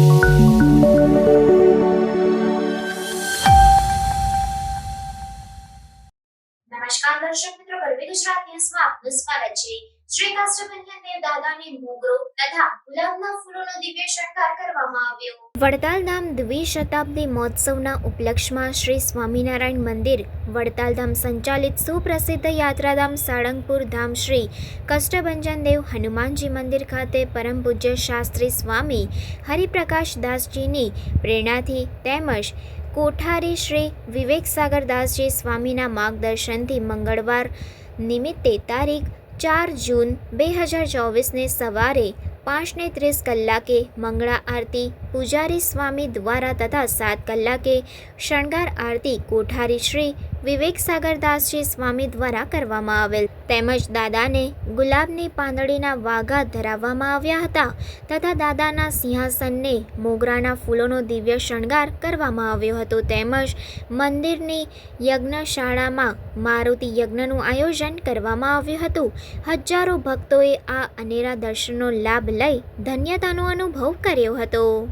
નમસ્કાર દર્શક મિત્રો ગરવી ગુજરાત ન્યૂઝમાં આપનું સ્વાગત છે. શ્રી કષ્ટભંજન દેવ દાદાને મોગરો તથા ગુલાબના ફૂલોનો દિવ્ય શણગાર કરવામાં આવ્યો. વડતાલ ધામ દ્વિશતાબ્દી મહોત્સવના ઉપલક્ષમાં શ્રી સ્વામિનારાયણ મંદિર, વડતાલ ધામ સંચાલિત સુપ્રસિદ્ધ યાત્રાધામ સાળંગપુર ધામ શ્રી કષ્ટભંજન દેવ હનુમાનજી મંદિર ખાતે પરમ પૂજ્ય શાસ્ત્રી સ્વામી હરિપ્રકાશ દાસજીની પ્રેરણાથી તેમજ કોઠારી શ્રી વિવેક સાગરદાસજી સ્વામીના માર્ગદર્શનથી મંગળવાર નિમિત્તે તારીખ ચાર જૂન બે હજાર ચોવીસને સવારે પાંચને ત્રીસ કલાકે મંગળા આરતી, પૂજારી સ્વામી દ્વારા તથા સાત કલાકે શણગાર આરતી કોઠારી શ્રી વિવેક સાગરદાસજી સ્વામી દ્વારા કરવામાં આવેલ. તેમજ દાદાને ગુલાબની પાંદડીના વાઘા ધરાવવામાં આવ્યા હતા તથા દાદાના સિંહાસનને મોગરાના ફૂલોનો દિવ્ય શણગાર કરવામાં આવ્યો હતો. તેમજ મંદિરની યજ્ઞશાળામાં મારુતિ યજ્ઞનું આયોજન કરવામાં આવ્યું હતું. હજારો ભક્તોએ આ અનેરા દર્શનનો લાભ લઈ ધન્યતાનો અનુભવ કર્યો હતો.